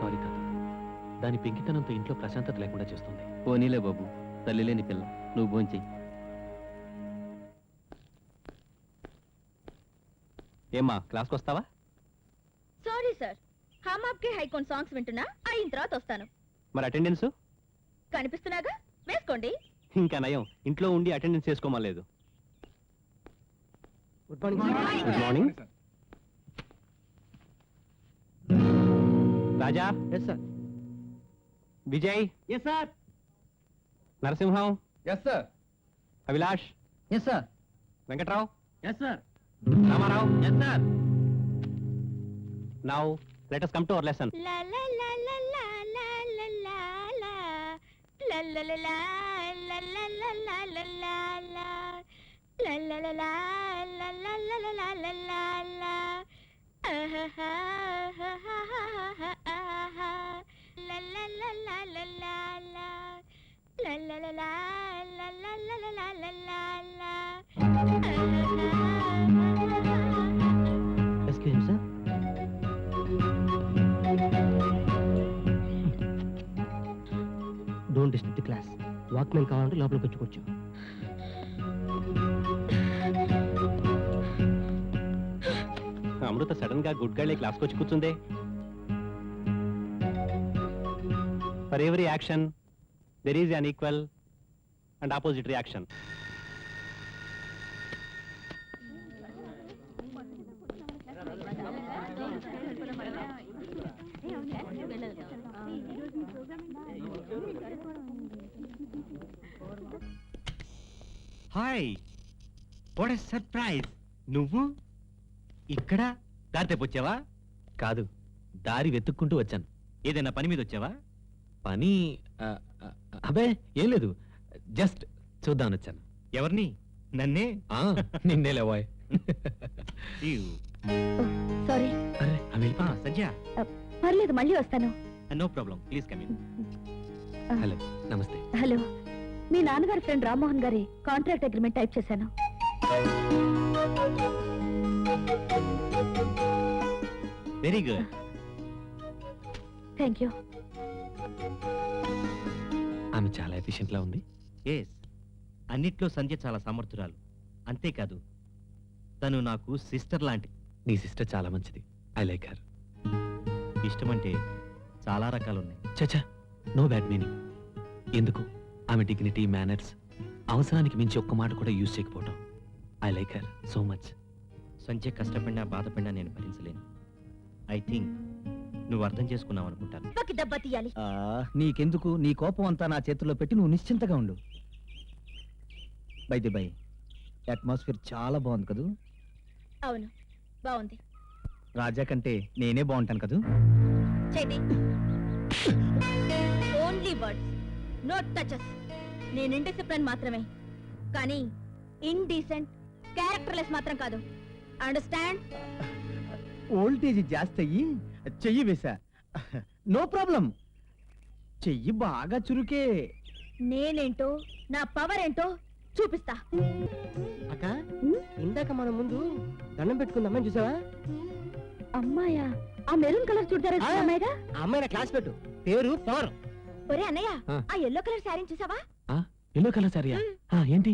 Sorry తాత. దాని పెంకితనంతో ఇంట్లో ప్రశాంతత లేకుండా చేస్తుంది. పోనీలే బాబు తల్లి లేని పిల్ల. నువ్వు భోంచెయ్యి ఏమ్మా క్లాస్కి వస్తావా? Sorry sir. హమ్ ఆప్కే హైకోన్ సాంగ్స్ వింటున్నా అయిన తర్వాత వస్తాను. మరి అటెండెన్స్? కనిపిస్తున్నాగా? వేసుకోండి. ఇంకా నయం. ఇంట్లో ఉండి attendance చేసుకోమలేదు good morning good morning Raja yes sir Vijay yes sir Narasimham yes sir Abhilash yes sir Venkatrao yes sir Ramarao yes sir now let us come to our lesson లా లా లా లా లా లా లా లా లా. లా లా లా లా లా లా లా లా లా లా లా. లా లా excuse sir don't disturb the class walkman కావాలంటే లోపలికి వచ్చి కూర్చో. అమృత సడన్గా గుడ్ గర్ల్ క్లాస్కి వచ్చి కూర్చుందే. For every action there is an equal and opposite reaction hi what surprise నువ్వు? ఇక్కడ? దారి తెప్పొచ్చావా కాదు. దారి వెతుక్కుంటూ వచ్చాను. ఏదైనా పని మీద వచ్చావా? పని ఆ, ఆ, అబే ఏం లేదు. జస్ట్ చూద్దామని వచ్చాను. ఎవరిని? నన్నే? ఆ, నిన్నే లేవాయ్ సారీ. అరే ఆ వెళ్ళిపో. సంజయ్ పర్లేదు మళ్ళీ వస్తాను. No problem. Please come in. Hello నమస్తే. హలో. మీ నాన్నగారి ఫ్రెండ్ రామ్మోహన్ గారి కాంట్రాక్ట్ అగ్రిమెంట్ టైప్ చేశాను. Very good. థ్యాంక్ యూ ఆమె చాలా ఎఫిషియెంట్ లా ఉంది. ఎస్ అన్నిట్లో సంజయ్ చాలా సమర్థురాలు అంతేకాదు తను నాకు సిస్టర్ లాంటి. నీ సిస్టర్ చాలా మంచిది. ఐ లైక్ హర్ ఇష్టం అంటే చాలా రకాలున్నాయి. చచా నో బ్యాడ్ మీనింగ్ ఎందుకు? ఆమె డిగ్నిటీ మేనర్స్ అవసరానికి మించి ఒక్క మాట కూడా యూజ్ చేయకపోవటం. I like her so much Sanjay కష్టపడినా బాధపడినా నేను భరించలేను. ఐ థింక్ నువ్వు అర్థం చేసుకున్నావు అనుకుంటాను. దెబ్బకి దెబ్బ తీయాలి. ఆ, నీకెందుకు? నీ కోపం అంతా నా చేతుల్లో పెట్టి నువ్వు నిశ్చింతగా ఉండు. బైది బై అట్మాస్ఫియర్ చాలా బాగుంది కదూ? అవును బాగుంది. రాజా కంటే నేనే బాగుంటాను కదూ? చేతి ఓన్లీ వర్డ్స్ నోట్ టచెస్ నేను ఇండిసిప్లిన్ మాత్రమే. కానీ ఇండీసెంట్ క్యారెక్టర్లెస్ మాత్రం కాదు. అండర్స్టాండ్ ఓల్టేజ్ జాస్తి అయ్యి చెయ్యి వేసా నో ప్రాబ్లం. చెయ్యి బాగా చురుకే. నేనేంటో నా పవర్ ఏంటో చూపిస్తా. అక్క ఇందాక మన ముందు దండం పెట్టుకుందామని చూసావా? అమ్మాయా ఆ మెరూన్ కలర్ చూడతారా. అమ్మాయిగా? అమ్మాయి క్లాస్ పెట్టు. పేరు పవర్. ఒరే అన్నయ్య ఆ. ఎల్లో కలర్ శారీ చూసావా? ఎల్లో కలర్ సారియా ఏంటి?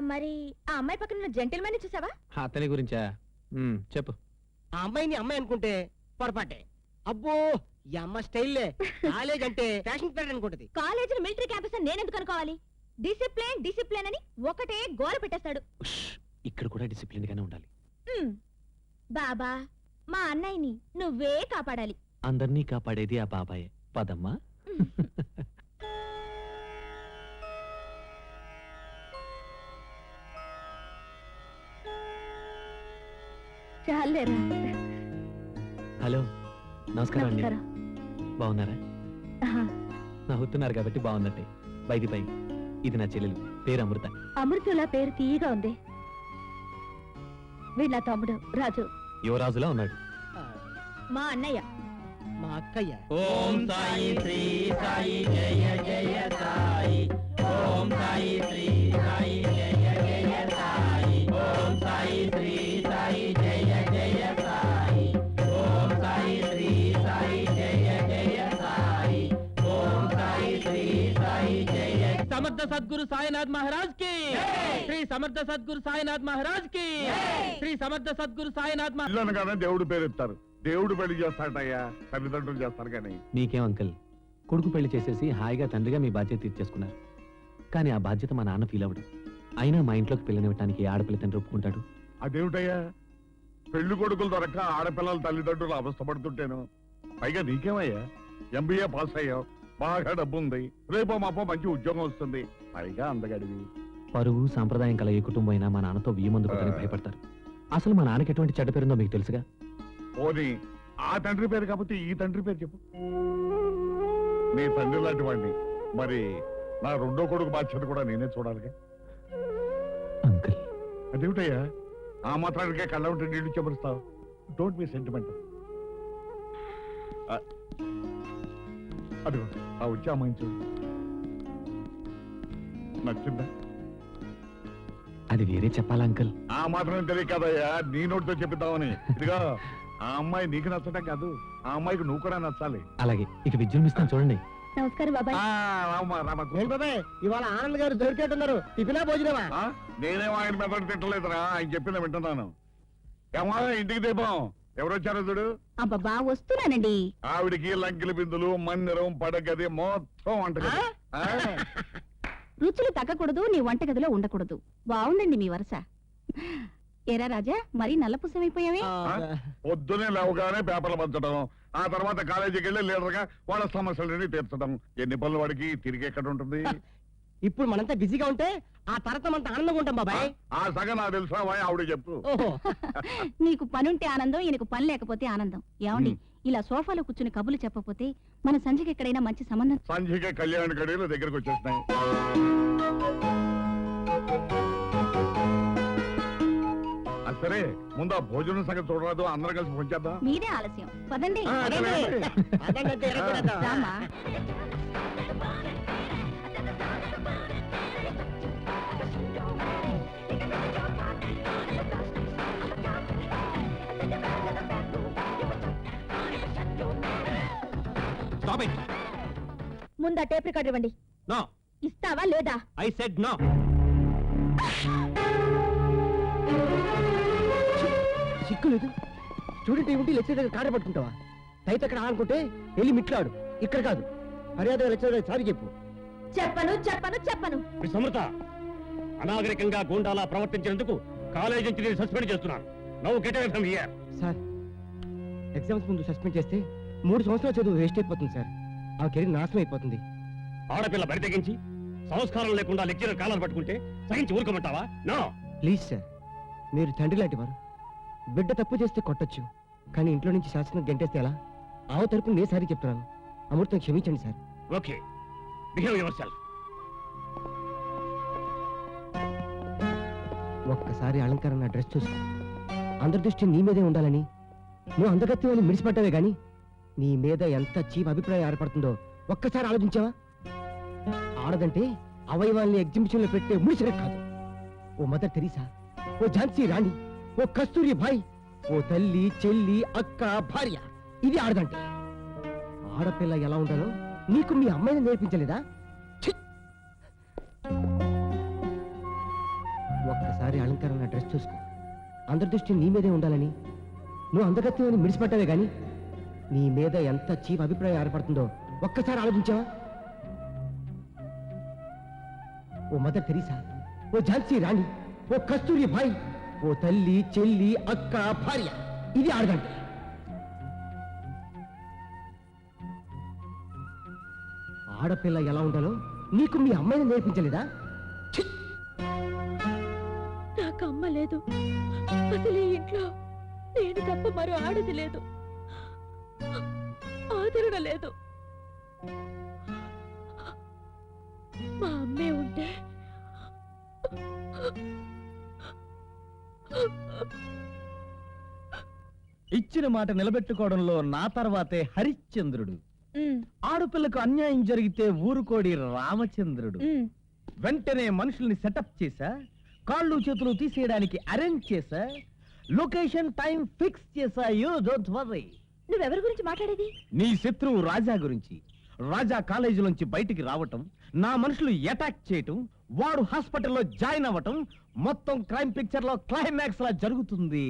మరి ఆ అమ్మాయి పక్కన ఉన్న జెంటిల్మెన్ చూసావా? అతని గురించా? చెప్పు. ఆ అమ్మాయిని అమ్మాయి అనుకుంటే పొరపాటే. అబ్బో ఈ అమ్మ స్టైల్లే. కాలేజ్ అంటే ఫ్యాషన్ పీరియడ్ అనుకుంటది. కాలేజీ మిలిటరీ క్యాంపస్ అని నేను ఎందుకు అనుకోవాలి? డిసిప్లిన్ డిసిప్లిన్ అని ఒకటే గోల పెట్టేస్తాడు. ఉష్, ఇక్కడ కూడా డిసిప్లిన్ గానే ఉండాలి. ఉమ్. బాబా మా అన్నయ్యని నువ్వే కాపాడాలి. అందరినీ కాపాడేది ఆ బాబాయే. పదమ్మా. చాలేరా? హలో నమస్కారం అండి. నమస్కారం. బాగున్నారా? ఆహా. నవ్వుతున్నారు కాబట్టి బైది పై ఇది నా చెల్లెలు పేరు అమృత. అమృతుల పేరు తీయగా ఉంది. వీళ్ళ తమ్ముడు రాజు. యువరాజులా ఉన్నాడు. మా అన్నయ్య. మా అక్కయ్య. ఓం సాయి శ్రీ సాయి జయ జయ సాయి. సద్గురు సాయినాథ్ మహారాజ్కి శ్రీ సమర్థ సద్గురు సాయినాథ్ మహారాజ్కి శ్రీ సమర్థ సద్గురు సాయినాథ్ మహా- ఇల్లు అనగానే దేవుడు పేరు ఎత్తారు దేవుడు పెళ్ళి చేస్తాడయ్యా తల్లిదండ్రులు చేస్తారు కానీ. మీకేం అంకుల్? కొడుకు పెళ్ళి చేసేసి హాయిగా తండ్రిగా మీ బాధ్యత తీర్చేసుకున్నారు. కానీ ఆ బాధ్యత మా నాన్న ఫీల్ అవ్వడు. అయినా మా ఇంట్లోకి పిల్లనివ్వటానికి ఏ ఆడపిల్ల తండ్రి ఒప్పుకుంటాడు. అదేమిటయ్యా? పెళ్ళి కొడుకులు దొరక్క ఆడపిల్లల తల్లిదండ్రులు అవస్థపడుతుంటేను. పైగా నీకేమయ్యా? ఎంబీఏ పాస్ అయ్యావు. బాగా డబ్బు ఉంది. రేపో మాపో మంచి ఉద్యోగం వస్తుంది. పైగా అందగడివి. పరువు సాంప్రదాయం కల ఏ కుటుంబం అయినా మా నాన్నతో వీమందుకుని భయపడతారు. అసలు మా నాన్నకి ఎటువంటి చెడ్డ పేరుందో మీకు తెలుసుగా? పోనీ ఆ తండ్రి పేరు కాకపోతే ఈ తండ్రి పేరు చెప్పు. నీ తండ్రి లాంటి వాడిని. మరి నా రెండో కొడుకు బాధ్యత కూడా నేనే చూడాలిగా. అంకుల్. అదేమిటయ్యా? ఆ మాత్రానికే కళ్ళ ఉంటే నీళ్ళు చెమరుస్తావు. డోంట్ బి సెంటిమెంట్ అదిగో ఆ వచ్చి అమ్మాయిని చూడు. నచ్చిందా అది వేరే చెప్పాలా అంకుల్? ఆ మాత్రం తెలియదు కదయ్యా నీ నోటితో చెప్పిద్దామని. ఇదిగో ఆ అమ్మాయి నీకు నచ్చడం కాదు ఆ అమ్మాయికి నువ్వు కూడా నచ్చాలి. అలాగే ఇక విజృంభిస్తాను చూడండి. నమస్కారం బాబాయ్. ఆ, రామ్మా, రామ్మా, కూర్చో. ఏంటి బాబాయ్ ఇవాళ ఆనంద్ గారు దొరికేట్టున్నారు టిఫినా భోజనమా? ఆ? నేనేం ఆయన మెదడు తింటలేదురా ఆయన చెప్పింది వింటున్నాను. ఏమా ఇంటికి దీపం ఎవరొచ్చారో చూడు. అబ్బబ్బా వస్తున్నానండి. ఆవిడికి లంకిల బిందులు మందిరం పడగది మొత్తం వంటగది ఆ? రుచులు తగ్గకూడదు నీ వంటగదిలో ఉండకూడదు. బాగుందండి మీ వరుస. ఎరా రాజా మరీ నల్లపుసమైపోయావే పొద్దునే లేవగానే పేపర్లు పంచడం ఆ తర్వాత కాలేజీకి వెళ్ళి లీడర్గా వాళ్ళ సమస్యలని తీర్చడం ఎన్ని పనులు వాడికి తిరిగి ఎక్కడ ఉంటుంది? ఇప్పుడు మనంతా బిజీగా ఉంటే ఆ తర్వాత మనతో ఆనందంగా ఉంటాం బాబాయ్. ఆ సగం నాకు తెలుసా వాయ్ ఆవిడ చెప్పు. ఓహో. నీకు పనుంటే ఆనందం ఈయనకు పని లేకపోతే ఆనందం. ఏమండి ఇలా సోఫాలో కూర్చుని కబులు చెప్పపోతే మన సంజయ్కి ఎక్కడైనా మంచి సంబంధం? సంధ్యకి కళ్యాణ గడియలు దగ్గరకు వచ్చేసినాయి ఆ సరే ముందు ఆ భోజనం సంగతి చూడరాదు అందరం కలిసి పొంచేద్దాం మీదే ఆలస్యం. పదండి. రామా It. ముందు ఆ టేప్ రికార్డు ఇవ్వండి. No. ఇస్తావా లేదా? I said no. సిక్కు లేదు. స్టూడెంట్ ఏమిటి లెక్చర్ దగ్గర కాడ పట్టుకుంటావా అయితే అక్కడ అనుకుంటే వెళ్ళి మిట్లాడు. ఇక్కడ కాదు. మర్యాద లెక్చర్ దగ్గర సారి చెప్పు. చెప్పను చెప్పను చెప్పను. సమృత అనాగరికంగా గూండాలా ప్రవర్తించినందుకు కాలేజ్ నుంచి నేను సస్పెండ్ చేస్తున్నాను. నవ్వు get away from here sir exams ముందు సస్పెండ్ చేస్తే మూడు సంవత్సరాల చదువు వేస్ట్ అయిపోతుంది సార్. ఆ కెరీర్ నాశనం అయిపోతుంది. ఆడపిల్ల బరి తెగించి సంస్కారం లేకుండా లెక్చరర్ కాలాలు పట్టుకుంటే సహించి ఊరుకోమంటావా? నో. ప్లీజ్ సార్ మీరు తండ్రి లాంటి వారు. బిడ్డ తప్పు చేస్తే కొట్టొచ్చు కానీ ఇంట్లో నుంచి శాసనం గంటేస్తే ఎలా? ఆవ తరపు నేను సారి చెప్తున్నాను. అమృతం క్షమించండి sir. Okay. Behave yourself ఒక్కసారి అలంకారం నా డ్రెస్ చూసుకో. అందరి దృష్టి నీ మీదే ఉండాలని. నువ్వు అందగత్యం అని మిడిసిపడ్డావే గాని. నీ మీద ఎంత చీప్ అభిప్రాయం ఏర్పడుతుందో ఒక్కసారి ఆలోచించావా? ఆడదంటే అవయవాల్ని ఎగ్జిబిషన్లో పెట్టే ముడిసరే కాదు. ఓ మదర్ తెరీసా ఓ ఝాన్సీ రాణి ఓ కస్తూరి భాయ్ ఓ తల్లి చెల్లి అక్క భార్య ఇది ఆడదంటే. ఆడపిల్ల ఎలా ఉండాలో నీకు మీ అమ్మాయిని నేర్పించలేదా? ఒక్కసారి అలంకరణ డ్రెస్ చూసుకో. అందరి దృష్టి నీ మీదే ఉండాలని. నువ్వు అందగత్యం అని మిడిసిపట్టావే కానీ నీ మీద ఎంత చీప్ అభిప్రాయం ఏర్పడుతుందో ఒక్కసారి ఆలోచించావా? ఓ మదర్ తెరీసా ఓ ఝాన్సీ రాణి ఓ కస్తూరి భాయ్ ఓ తల్లి చెల్లి అక్క భార్య ఇది ఆడదంటే ఆడపిల్ల ఎలా ఉండాలో నీకు మీ అమ్మాయిని నేర్పించలేదా? నాకు అమ్మ లేదు. అసలు ఇంట్లో నేను తప్ప మరో ఆడది లేదు. ఆదరణ లేదు. మా అమ్మే ఉంటే ఇచ్చిన మాట నిలబెట్టుకోవడంలో నా తర్వాతే హరిశ్చంద్రుడు. ఆడపిల్లకు అన్యాయం జరిగితే ఊరుకోడి రామచంద్రుడు. వెంటనే మనుషుల్ని సెటప్ చేశా కాళ్ళు చేతులు తీసేయడానికి అరేంజ్ చేశా లొకేషన్ టైం ఫిక్స్ చేశా యూ డోంట్ వర్రీ నువ్వెవరి గురించి మాట్లాడేది? నీ శత్రువు రాజా గురించి రాజా కాలేజీలోంచి బయటికి రావటం నా మనుషులు అటాక్ చేయటం వాడు హాస్పిటల్లో జాయిన్ అవ్వటం మొత్తం క్రైమ్ పిక్చర్లో క్లైమాక్స్ లా జరుగుతుంది.